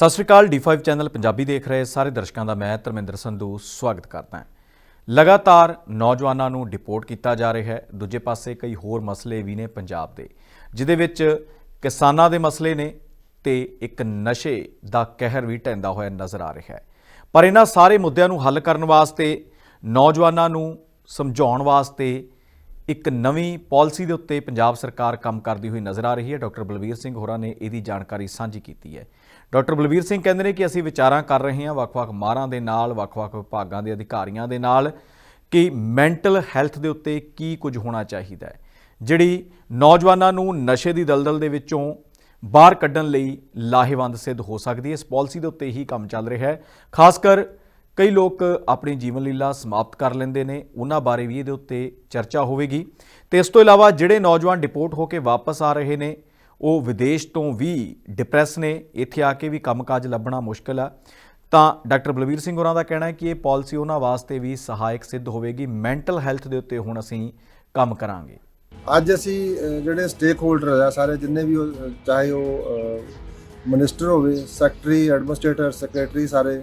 ਸਤਿ ਸ਼੍ਰੀ ਅਕਾਲ D5 channel Punjabi ਦੇਖ ਰਹੇ ਸਾਰੇ ਦਰਸ਼ਕਾਂ ਦਾ ਮੈਂ ਧਰਮਿੰਦਰ ਸੰਧੂ ਸਵਾਗਤ ਕਰਦਾ ਹਾਂ। ਲਗਾਤਾਰ ਨੌਜਵਾਨਾਂ ਨੂੰ ਡਿਪੋਰਟ ਕੀਤਾ ਜਾ ਰਿਹਾ ਹੈ। ਦੂਜੇ ਪਾਸੇ ਕਈ ਹੋਰ ਮਸਲੇ ਵੀ ਨੇ ਪੰਜਾਬ ਦੇ ਜਿਦੇ ਵਿੱਚ ਕਿਸਾਨਾਂ ਦੇ ਮਸਲੇ ਨੇ ਤੇ ਇੱਕ ਨਸ਼ੇ ਦਾ ਕਹਿਰ ਵੀ ਢਹਿੰਦਾ ਹੋਇਆ ਨਜ਼ਰ ਆ ਰਿਹਾ ਹੈ। ਪਰ ਇਹਨਾਂ ਸਾਰੇ ਮੁੱਦਿਆਂ ਨੂੰ ਹੱਲ ਕਰਨ ਵਾਸਤੇ ਨੌਜਵਾਨਾਂ ਨੂੰ ਸਮਝਾਉਣ ਵਾਸਤੇ ਇੱਕ ਨਵੀਂ ਪਾਲਿਸੀ ਦੇ ਉੱਤੇ ਪੰਜਾਬ ਸਰਕਾਰ ਕੰਮ ਕਰਦੀ ਹੋਈ ਨਜ਼ਰ ਆ ਰਹੀ ਹੈ। ਡਾਕਟਰ ਬਲਵੀਰ ਸਿੰਘ ਹੋਰਾਂ ਨੇ ਇਹਦੀ ਜਾਣਕਾਰੀ ਸਾਂਝੀ ਕੀਤੀ ਹੈ। ਡਾਕਟਰ ਬਲਵੀਰ ਸਿੰਘ ਕਹਿੰਦੇ ਨੇ ਕਿ ਅਸੀਂ ਵਿਚਾਰਾਂ ਕਰ ਰਹੇ ਹਾਂ ਵੱਖ-ਵੱਖ ਮਾਰਾਂ ਦੇ ਨਾਲ, ਵੱਖ-ਵੱਖ ਵਿਭਾਗਾਂ ਦੇ ਅਧਿਕਾਰੀਆਂ ਦੇ ਨਾਲ ਕਿ ਮੈਂਟਲ ਹੈਲਥ ਦੇ ਉੱਤੇ ਕੀ ਕੁਝ ਹੋਣਾ ਚਾਹੀਦਾ ਹੈ। ਜਿਹੜੀ ਨੌਜਵਾਨਾਂ ਨੂੰ ਨਸ਼ੇ ਦੀ ਦਲਦਲ ਦੇ ਵਿੱਚੋਂ ਬਾਹਰ ਕੱਢਣ ਲਈ ਲਾਹੇਵੰਦ ਸਿੱਧ ਹੋ ਸਕਦੀ ਹੈ। ਇਸ ਪਾਲਿਸੀ ਦੇ ਉੱਤੇ ਹੀ ਕੰਮ ਚੱਲ ਰਿਹਾ ਹੈ। ਖਾਸ ਕਰ ਕਈ ਲੋਕ ਆਪਣੀ ਜੀਵਨ ਲੀਲਾ ਸਮਾਪਤ ਕਰ ਲੈਂਦੇ ਨੇ ਉਹਨਾਂ ਬਾਰੇ ਵੀ ਇਹਦੇ ਉੱਤੇ ਚਰਚਾ ਹੋਵੇਗੀ। ਤੇ ਇਸ ਤੋਂ ਇਲਾਵਾ ਜਿਹੜੇ ਨੌਜਵਾਨ ਡਿਪੋਰਟ ਹੋ ਕੇ ਵਾਪਸ ਆ ਰਹੇ ਨੇ ਉਹ ਵਿਦੇਸ਼ ਤੋਂ ਵੀ ਡਿਪਰੈਸ ਨੇ ਇੱਥੇ ਆ ਕੇ ਵੀ ਕੰਮਕਾਜ ਲੱਭਣਾ ਮੁਸ਼ਕਲ ਆ। ਤਾਂ ਡਾਕਟਰ ਬਲਵੀਰ ਸਿੰਘ ਹੋਰਾਂ ਦਾ ਕਹਿਣਾ ਹੈ ਕਿ ਇਹ ਪਾਲਿਸੀ ਉਹਨਾਂ ਵਾਸਤੇ ਵੀ ਸਹਾਇਕ ਸਿੱਧ ਹੋਵੇਗੀ। ਮੈਂਟਲ ਹੈਲਥ ਦੇ ਉੱਤੇ ਹੁਣ ਅਸੀਂ ਕੰਮ ਕਰਾਂਗੇ। ਅੱਜ ਅਸੀਂ ਅਹ, ਜਿਹੜੇ ਸਟੇਕ ਹੋਲਡਰ ਆ ਸਾਰੇ ਜਿੰਨੇ ਵੀ ਉਹ, ਅਹ, ਚਾਹੇ ਉਹ ਮਿਨਿਸਟਰ ਹੋਵੇ ਸੈਕਟਰੀ ਐਡਮਿਨਿਸਟ੍ਰੇਟਰ ਸੈਕਟਰੀ ਸਾਰੇ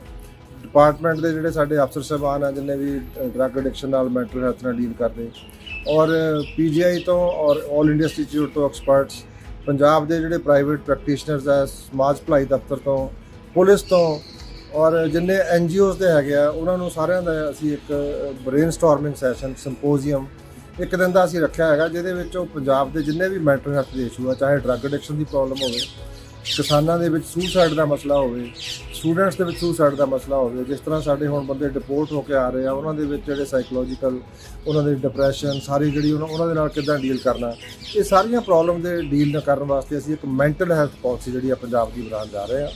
ਡਿਪਾਰਟਮੈਂਟ ਦੇ ਜਿਹੜੇ ਸਾਡੇ ਅਫਸਰ ਸਾਹਿਬਾਨ ਆ, ਜਿੰਨੇ ਵੀ ਡਰੱਗ ਐਡਿਕਸ਼ਨ ਨਾਲ ਮੈਂਟਲ ਹੈਲਥ ਨਾਲ ਡੀਲ ਕਰਦੇ। ਔਰ ਪੀਜੀਆਈ ਤੋਂ ਔਰ 올 ਇੰਡੀਆ ਇੰਸਟੀਚਿਊਟ ਤੋਂ ਐਕਸਪਰਟਸ ਪੰਜਾਬ ਦੇ ਜਿਹੜੇ ਪ੍ਰਾਈਵੇਟ ਪ੍ਰੈਕਟੀਸ਼ਨਰਸ ਆ, ਸਮਾਜ ਭਲਾਈ ਦਫ਼ਤਰ ਤੋਂ, ਪੁਲਿਸ ਤੋਂ, ਔਰ ਜਿੰਨੇ ਐਨਜੀਓਜ਼ ਦੇ ਹੈਗੇ ਆ, ਉਹਨਾਂ ਨੂੰ ਸਾਰਿਆਂ ਦਾ ਅਸੀਂ ਇੱਕ ਬ੍ਰੇਨਸਟਾਰਮਿੰਗ ਸੈਸ਼ਨ ਸਿੰਪੋਜ਼ੀਅਮ ਇੱਕ ਦਿਨ ਦਾ ਅਸੀਂ ਰੱਖਿਆ ਹੈਗਾ, ਜਿਹਦੇ ਵਿੱਚ ਉਹ ਪੰਜਾਬ ਦੇ ਜਿੰਨੇ ਵੀ ਮੈਂਟਲ ਹੈਲਥ ਦੇ ਇਸ਼ੂ ਆ, ਚਾਹੇ ਡਰੱਗ ਐਡਿਕਸ਼ਨ ਦੀ ਪ੍ਰੋਬਲਮ ਹੋਵੇ ਕਿਸਾਨਾਂ ਦੇ ਵਿੱਚ ਸੁਸਾਈਡ ਦਾ ਮਸਲਾ ਹੋਵੇ ਸਟੂਡੈਂਟਸ ਦੇ ਵਿੱਚ ਸੁਸਾਈਡ ਦਾ ਮਸਲਾ ਹੋਵੇ, ਜਿਸ ਤਰ੍ਹਾਂ ਸਾਡੇ ਹੁਣ ਬੰਦੇ ਡਿਪੋਰਟ ਹੋ ਕੇ ਆ ਰਹੇ ਆ, ਉਹਨਾਂ ਦੇ ਵਿੱਚ ਜਿਹੜੇ ਸਾਈਕੋਲੋਜੀਕਲ ਉਹਨਾਂ ਦੇ ਡਿਪਰੈਸ਼ਨ ਸਾਰੀ ਜਿਹੜੀ ਉਹਨਾਂ ਉਹਨਾਂ ਦੇ ਨਾਲ ਕਿੱਦਾਂ ਡੀਲ ਕਰਨਾ, ਇਹ ਸਾਰੀਆਂ ਪ੍ਰੋਬਲਮ ਦੇ ਡੀਲ ਕਰਨ ਵਾਸਤੇ ਅਸੀਂ ਇੱਕ ਮੈਂਟਲ ਹੈਲਥ ਪਾਲਿਸੀ ਜਿਹੜੀ ਆ ਪੰਜਾਬ ਦੀ ਬਣਾਉਣ ਜਾ ਰਹੇ ਆ।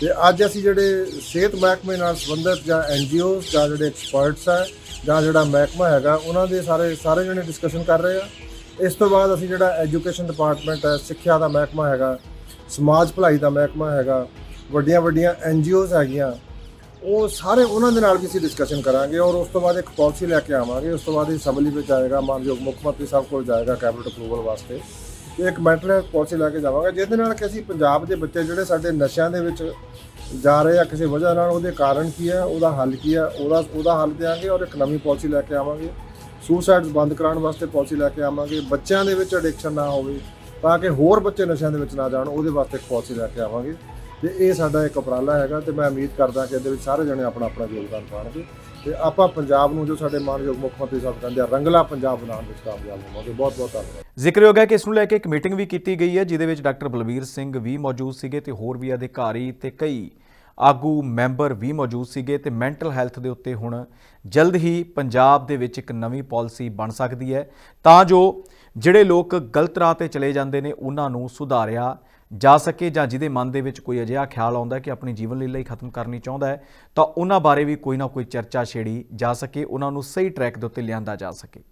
ਤੇ ਅੱਜ ਅਸੀਂ ਜਿਹੜੇ ਸਿਹਤ ਮਹਿਕਮੇ ਨਾਲ ਸੰਬੰਧਿਤ ਜਾਂ ਐਨਜੀਓਜ਼ ਜਾਂ ਜਿਹੜੇ ਐਕਸਪਰਟਸ ਆ, ਜਾਂ ਜਿਹੜਾ ਮਹਿਕਮਾ ਹੈਗਾ, ਉਹਨਾਂ ਦੇ ਸਾਰੇ ਸਾਰੇ ਜਣੇ ਡਿਸਕਸ਼ਨ ਕਰ ਰਹੇ ਆ। ਇਸ ਤੋਂ ਬਾਅਦ ਅਸੀਂ ਜਿਹੜਾ ਐਜੂਕੇਸ਼ਨ ਡਿਪਾਰਟਮੈਂਟ ਹੈ, ਸਿੱਖਿਆ ਦਾ ਮਹਿਕਮਾ ਹੈਗਾ ਸਮਾਜ ਭਲਾਈ ਦਾ ਮਹਿਕਮਾ ਹੈਗਾ, ਵੱਡੀਆਂ ਵੱਡੀਆਂ ਐਨਜੀਓਜ਼ ਹੈਗੀਆਂ, ਉਹ ਸਾਰੇ ਉਹਨਾਂ ਦੇ ਨਾਲ ਵੀ ਅਸੀਂ ਡਿਸਕਸ਼ਨ ਕਰਾਂਗੇ ਔਰ ਉਸ ਤੋਂ ਬਾਅਦ ਇੱਕ ਪਾਲਿਸੀ ਲੈ ਕੇ ਆਵਾਂਗੇ, ਉਸ ਤੋਂ ਬਾਅਦ ਇਹ ਅਸੈਂਬਲੀ ਵਿੱਚ ਆਏਗਾ ਮਾਨਯੋਗ ਮੁੱਖ ਮੰਤਰੀ ਸਾਹਿਬ ਕੋਲ ਜਾਏਗਾ ਕੈਬਨਿਟ ਅਪਰੂਵਲ ਵਾਸਤੇ। ਤੇ ਇੱਕ ਮੈਂਟਲ ਹੈਲਥ ਪਾਲਿਸੀ ਲੈ ਕੇ ਜਾਵਾਂਗੇ, ਜਿਹਦੇ ਨਾਲ ਕਿ ਅਸੀਂ ਪੰਜਾਬ ਦੇ ਬੱਚੇ ਜਿਹੜੇ ਸਾਡੇ ਨਸ਼ਿਆਂ ਦੇ ਵਿੱਚ ਜਾ ਰਹੇ ਆ ਕਿਸੇ ਵਜ੍ਹਾ ਨਾਲ, ਉਹਦੇ ਕਾਰਨ ਕੀ ਹੈ, ਉਹਦਾ ਹੱਲ ਕੀ ਹੈ, ਉਹਦਾ ਉਹਦਾ ਹੱਲ ਦੇਾਂਗੇ ਔਰ ਇੱਕ ਨਵੀਂ ਪਾਲਿਸੀ ਲੈ ਕੇ ਆਵਾਂਗੇ। ਸੁਸਾਈਡਸ ਬੰਦ ਕਰਾਉਣ ਵਾਸਤੇ ਪਾਲਿਸੀ ਲੈ ਕੇ ਆਵਾਂਗੇ, ਬੱਚਿਆਂ ਦੇ ਵਿੱਚ ਐਡਿਕਸ਼ਨ ਨਾ ਹੋਵੇ ਤਾਂ ਕਿ ਹੋਰ ਬੱਚੇ ਨਸ਼ਿਆਂ ਦੇ ਵਿੱਚ ਨਾ ਜਾਣ, ਉਹਦੇ ਵਾਸਤੇ ਇੱਕ ਪਾਲਿਸੀ ਲੈ ਕੇ ਆਵਾਂਗੇ। ਤੇ ਇਹ ਸਾਡਾ ਇੱਕ ਉਪਰਾਲਾ ਹੈਗਾ ਤੇ ਮੈਂ ਉਮੀਦ ਕਰਦਾ ਕਿ ਇਹਦੇ ਵਿੱਚ ਸਾਰੇ ਜਣੇ ਆਪਣਾ ਆਪਣਾ ਯੋਗਦਾਨ ਪਾਉਣਗੇ ਤੇ ਆਪਾਂ ਪੰਜਾਬ ਨੂੰ ਜੋ ਸਾਡੇ ਮਾਨਯੋਗ ਮੁੱਖ ਮੰਤਰੀ ਸਾਹਿਬ ਕਹਿੰਦੇ ਆ, ਰੰਗਲਾ ਪੰਜਾਬ ਬਣਾਉਣ ਵਿੱਚ ਕਾਮਯਾਬ ਹੋਵਾਂਗੇ। ਬਹੁਤ ਬਹੁਤ ਧੰਨਵਾਦ। ਜ਼ਿਕਰਯੋਗ ਹੈ ਕਿ ਇਸ ਨੂੰ ਲੈ ਕੇ ਇੱਕ ਮੀਟਿੰਗ ਵੀ ਕੀਤੀ ਗਈ ਹੈ, ਜਿਹਦੇ ਵਿੱਚ ਡਾਕਟਰ ਬਲਬੀਰ ਸਿੰਘ ਵੀ ਮੌਜੂਦ ਸੀਗੇ ਤੇ ਹੋਰ ਵੀ ਅਧਿਕਾਰੀ ਤੇ ਕਈ ਆਗੂ ਮੈਂਬਰ ਵੀ ਮੌਜੂਦ ਸੀਗੇ ਤੇ ਮੈਂਟਲ ਹੈਲਥ ਦੇ ਉੱਤੇ ਹੁਣ ਜਲਦ ਹੀ ਪੰਜਾਬ ਦੇ ਵਿੱਚ ਇੱਕ ਨਵੀਂ ਪਾਲਿਸੀ ਬਣ ਸਕਦੀ ਹੈ। ਤਾਂ ਜੋ ਜਿਹੜੇ ਲੋਕ ਗਲਤ ਰਾਹ ਤੇ ਚਲੇ ਜਾਂਦੇ ਨੇ ਉਹਨਾਂ ਨੂੰ ਸੁਧਾਰਿਆ ਜਾ ਸਕੇ ਜਾਂ ਜਿਹਦੇ ਮਨ ਦੇ ਵਿੱਚ ਕੋਈ ਅਜਿਹਾ ਖਿਆਲ ਆਉਂਦਾ ਹੈ ਕਿ ਆਪਣੀ ਜੀਵਨ ਲੀਲਾ ਹੀ ਖਤਮ ਕਰਨੀ ਚਾਹੁੰਦਾ ਹੈ ਤਾਂ ਉਹਨਾਂ ਬਾਰੇ ਵੀ ਕੋਈ ਨਾ ਕੋਈ ਚਰਚਾ ਛੇੜੀ ਜਾ ਸਕੇ ਉਹਨਾਂ ਨੂੰ ਸਹੀ ਟਰੈਕ ਦੇ ਉੱਤੇ ਲਿਆਂਦਾ ਜਾ ਸਕੇ।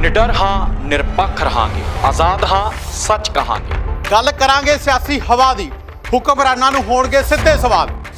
ਨਿਡਰ ਹਾਂ ਨਿਰਪੱਖ ਰਹਾਂਗੇ। ਆਜ਼ਾਦ ਹਾਂ ਸੱਚ ਕਹਾਂਗੇ। ਗੱਲ ਕਰਾਂਗੇ ਸਿਆਸੀ ਹਵਾ ਦੀ। ਹੁਕਮਰਾਨਾਂ ਨੂੰ ਹੋਣਗੇ ਸਿੱਧੇ ਸਵਾਲ।